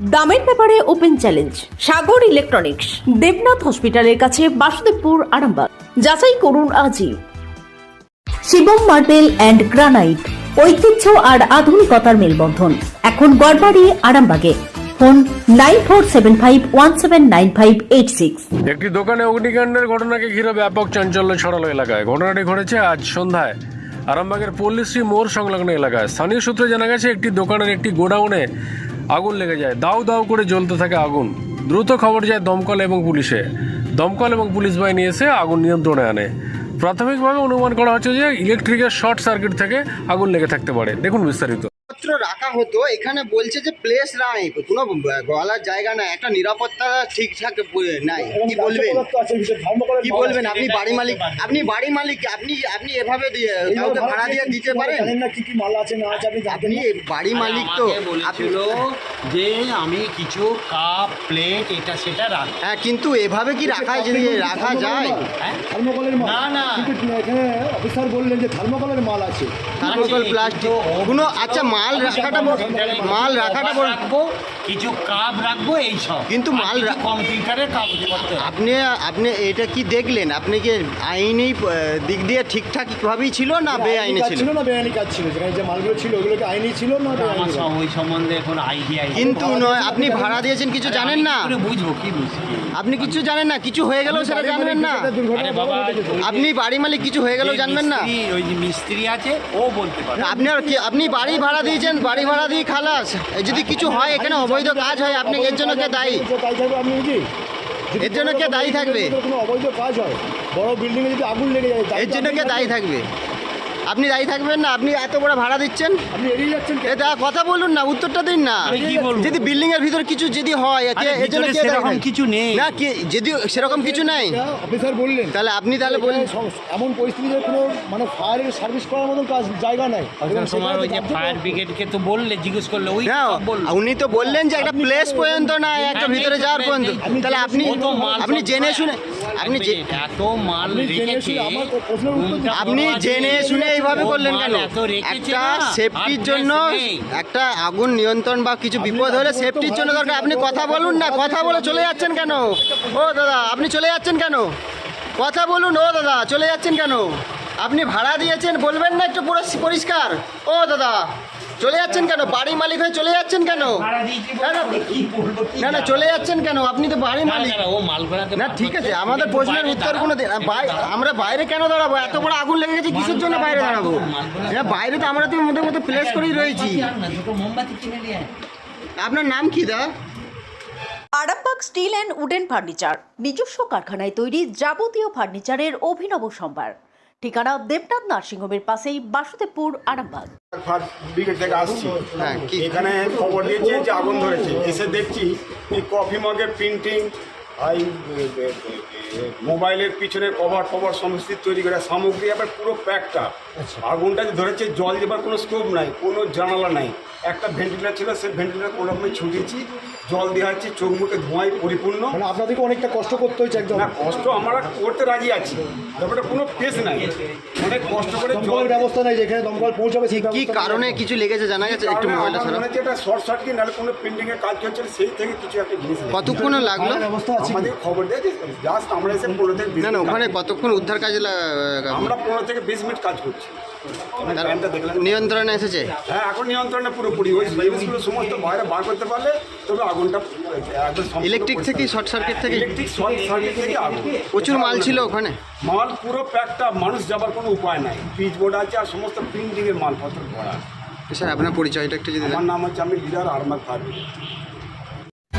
দামের ব্যাপারে open challenge, Sagar electronics, Debnath হসপিটালের কাছে বাসুদেবপুর, আরামবাগ। যাচাই করুন আজই। শিবম মার্বেল অ্যান্ড গ্রানাইট, ঐতিহ্য আর আধুনিকতার মেলবন্ধন। এখন গড়বাড়ি, আরামবাগে। Phone nine four seven five one seven nine five eight six. একটি দোকানে অগ্নিকাণ্ডের ঘটনাকে ঘিরে ব্যাপক চাঞ্চল্য ছড়ালো এলাকায়। ঘটনাটি ঘটেছে আজ সন্ধ্যায়। আরামবাগের পল্লীশ্রী মোড় সংলগ্ন এলাকায়। স্থানীয় সূত্রে জানা গেছে, একটি দোকানের একটি গোডাউনে আগুন লেগে যায়। দাউ দাউ করে জ্বলতে থাকে আগুন। দ্রুত খবর যায় দমকল এবং পুলিশে। দমকল এবং পুলিশ বাহিনী এসে আগুন নিয়ন্ত্রণে আনে। প্রাথমিকভাবে অনুমান করা হচ্ছে যে ইলেকট্রিকের শর্ট সার্কিট থেকে আগুন লেগে থাকতে পারে। দেখুন বিস্তারিত। পত্র রাখা হতো এখানে বলছে যে প্লেস নাই। কোনো গলার জায়গা নাই একটা নিরাপত্তা ঠিকঠাক নাই। কি বলবেন? কি বলবেন? আপনি বাড়ি মালিক আপনি বাড়ি মালিক আপনি আপনি এভাবে কাউকে ভাড়া দিয়ে দিতে পারেন? জানেন না কি কি মাল আছে না আছে আপনি আপনি বাড়ি মালিক তো বলেছিল যে আমি কিছু কাপ প্লেট এটা সেটা রাখ হ্যাঁ কিন্তু এভাবে কি রাখা যদি রাখা যায়? হ্যাঁ? থার্মোকলের মাল। না, না। কিন্তু এখানে অফিসার বললেন যে থার্মোকলের মাল আছে। Thermocol plastic. কোনো আচ্ছা মাল রাখাটা মাল রাখাটা রাখব কিছু কাপ রাখব এই সব। কিন্তু মাল কিছু রা- কম্পিউটারের কাগজপত্র আপনি আপনি এটা কি দেখলেন? আপনি কি আইনি দিক দিয়ে ঠিকঠাকভাবেই ছিল না বেআইনি কাজ ছিল? ছিল না বেআইনি কাজ ছিল। যেখানে যে মালগুলো ছিল ওগুলো কি আইনি ছিল না ওই সম্বন্ধে এখন আইডিয়া কিন্তু নয় আপনি ভাড়া দিয়েছেন কিছু জানেন না? বুঝব কি বুঝছি আপনি কিছু জানেন না? কিছু হয়ে গেলেও সেটা জানবেন না। আপনি বাড়ি মালিক কিছু হয়ে গেলেও জানবেন না। ওই যে মিস্ত্রি আছে ও বলতে পারে। আপনি আর কি আপনি বাড়ি ভাড়া দিয়েছেন বাড়ি ভাড়া দিয়ে খালাস। যদি কিছু হয় এখানে অবৈধ কাজ হয় আপনি এর জন্য কে দায়ী? থাকবে আপনি এর জন্য কে দায়ী থাকবে? কোনো অবৈধ কাজ হয় বড় বিল্ডিংয়ে যদি আগুন লেগে যায় এর জন্য কে দায়ী থাকবে? আপনি দায়ী থাকবেন না আপনি এত বড় ভাড়া দিচ্ছেন? আপনি এড়িয়ে যাচ্ছেন এ দা কথা বলুন না উত্তরটা দিন না। কি বলব? যদি বিল্ডিং এর ভিতরে কিছু যদি হয় কে- আরে এর জন্য ভিতরে কে দায়ী সেরকম থাকবে? কিছু নেই। না কি যদি সেরকম কিছু নাই। অফিসার বললেন। তাহলে আপনি তাহলে বলুন। এখানে সম- এমন পরিস্থিতিতে কোনো মানে ফায়ারের সার্ভিস করার মতন কাজ জায়গা নাই। এবং তোমার সেখানে ওই যে কার্যকর- ফায়ার ব্রিগেডকে তো বললে জিজ্ঞেস করলে ওই না সব বলল। উনি তো বললেন যে একটা প্লেস পর্যন্ত বললেন? না একটা হ্যাঁ, ভিতরে নেই তো, যাওয়ার নেই পর্যন্ত। তাহলে আপনি মাল আপনি সব জেনে শুনে আপনি যে- এত মাল আপনি জেনে রেখেছে। শুনে আমার প্রশ্নের উত্তর দিন। আপনি জেনে শুনে এইভাবে করলেন কেন? একটা সেফটির জন্য একটা আগুন নিয়ন্ত্রণ বা কিছু বিপদ হলে আপনি সেফটির জন্য দরকার। আপনি কথা বলুন না কথা বলে চলে যাচ্ছেন কেন? ও দাদা আপনি চলে যাচ্ছেন কেন? কথা বলুন ও দাদা চলে যাচ্ছেন কেন? আপনি ভাড়া দিয়েছেন বলবেন না একটু পুরো পরিষ্কার। ও দাদা চলে যাচ্ছেন কেন? বাড়ি মালিক হয়ে চলে যাচ্ছেন কেন? না, না? চলে যাচ্ছেন কেন? আপনি তো বাড়ি মালিক না, না, ও মাল ঘোরাতে না ঠিক আছে আমাদের প্রশ্নের উত্তর কোনো আমরা বাইরে কেন দাঁড়াবো? এত বড় আগুন লেগে গেছে কিসের জন্য বাইরে দাঁড়াবো? হ্যাঁ বাইরে তো আমরা তো মধ্যে মধ্যে প্লেস করেই রয়েছি। আপনার নাম কি দা? Arambagh steel and wooden furniture নিজস্ব কারখানায় তৈরি যাবতীয় ফার্নিচারের অভিনব সম্ভার। ঠিকানা দেবনাথ নার্সিংহোমের পাশেই বাসুদেবপুর আরামবাগ। ব্রিগেড থেকে আসছি হ্যাঁ এখানে খবর দিয়েছে যে আগুন ধরেছে। এসে দেখছি এই কফি মগের প্রিন্টিং এই মোবাইলের পিছনে কভার টভার সমস্ত তৈরি করে সামগ্রী আবার পুরো প্যাকটা। আগুনটা যে ধরেছে জল দেবার কোনো স্কোপ নাই কোনো জানালা নাই। একটা ভেন্টিলেটার ছিল সেই ভেন্টিলেটার কোনো রকমে ছুটেছি জল দেওয়া হচ্ছে চোখ মুখে ধোঁয়ায় পরিপূর্ণ। মানে আপনাদেরকে অনেকটা কষ্ট করতে হয়েছে একদম। না কষ্ট আমরা করতে রাজি আছি ব্যাপারটা কোনো পেস নাই। অনেক কষ্ট করে জল ব্যবস্থা নেই যেখানে দমকল পৌঁছাবে সেই কি কারণে কিছু লেগেছে জানা গেছে একটু মোবাইলটা মনে হচ্ছে এটা শর্ট সার্কিট নাহলে কোনো প্রিন্টিং এর কাজ চলছিল সেই থেকে কিছু একটা জিনিস। কতক্ষণ লাগল? ব্যবস্থা আছে। আমাদের খবর দিয়েছে জাস্ট আমরা এসে পনেরো থেকে না না ওখানে কতক্ষণ উদ্ধার কাজে আমরা পনেরো থেকে বিশ মিনিট কাজ করছি। নিয়ন্ত্রণে এসেছে? হ্যাঁ এখন নিয়ন্ত্রণে পুরোপুরি। ওই জিনিসগুলো সমস্ত বাইরে বার করতে পারলে তবে আগুনটা ইলেকট্রিক থেকে শর্ট সার্কিট থেকে? ইলেকট্রিক শর্ট সার্কিট থেকে আগুন। প্রচুর মাল ছিল ওখানে? মাল পুরো প্যাকটা মানুষ যাবার কোনো উপায় নাই। পিচ বোর্ড আছে আর সমস্ত প্রিন্টিং এর মালপত্র করা স্যার আপনার পরিচয়টা একটু যদি আমার নাম হচ্ছে আমি লিডার আরমাদ ফারবি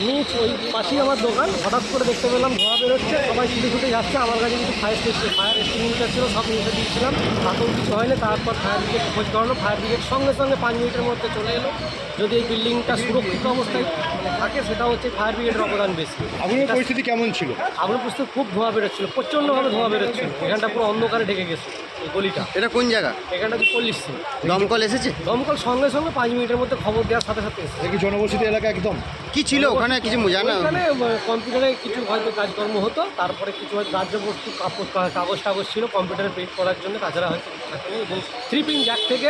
আমি ওই পাশেই আমার দোকান হঠাৎ করে দেখতে পেলাম ধোঁয়া বেরোচ্ছে সবাই ছুটে ছুটে যাচ্ছে আমার কাছে কিছু ফায়ার স্টেশন ফায়ার এক্সটিংগুইশার ছিল সব নিয়ে দিয়েছিলাম। তাতেও কিছু হয়নি তারপর ফায়ার ব্রিগেড খোঁজ করানো ফায়ার ব্রিগেড সঙ্গে সঙ্গে পাঁচ মিনিটের মধ্যে চলে এলো। যদি এই বিল্ডিংটা সুরক্ষিত অবস্থায় থাকে সেটা হচ্ছে ফায়ার ব্রিগেডের অবদান বেশি। আগুনের পরিস্থিতি কেমন ছিল? আগুন পুস্তক খুব ধোঁয়া বেরোচ্ছিল প্রচণ্ডভাবে ধোঁয়া বেরোচ্ছিল। এখানটা পুরো অন্ধকারে ঢেকে গেছে। এই গলিটা। এটা কোন জায়গা? এখানটা হচ্ছে পল্লিশ দমকল এসেছে? দমকল সঙ্গে সঙ্গে পাঁচ মিনিটের মধ্যে খবর দেওয়ার সাথে সাথে এসেছে। কি জনবসতি এলাকা একদম? কি ছিল ওখানে? কিছু জানা ওখানে কম্পিউটারে কিছু হয়তো কাজকর্ম হতো তারপরে কিছু হয়তো রাজ্য বস্তু কাগজ টাগজ ছিল কম্পিউটারে প্রিন্ট করার জন্য তাছাড়া হয়তো থাকেনি এবং থ্রি পিন জ্যাক থেকে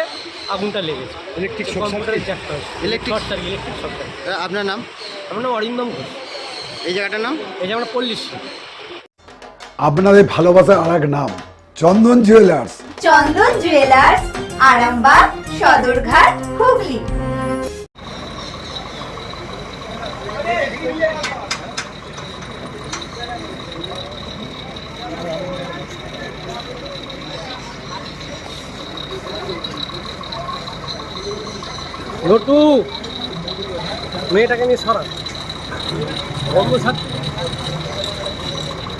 আগুনটা লেগেছে। ইলেকট্রিক শর্ট কম্পিউটারের জ্যাকটা Electric- শর্ট ইলেকট্রিক শর্ট আপনার নাম? আমার নাম অরিন্দম ঘোষ। এই জায়গাটার নাম? এই যে আমরা পল্লিশ আপনাদের ভালোবাসার আর এক নাম। Chandan jewellers Chandan jewellers Arambagh Sadarghat Hooghly. Natu মেয়েটাকে নিয়ে সরা। বন্ধু ছাত্র।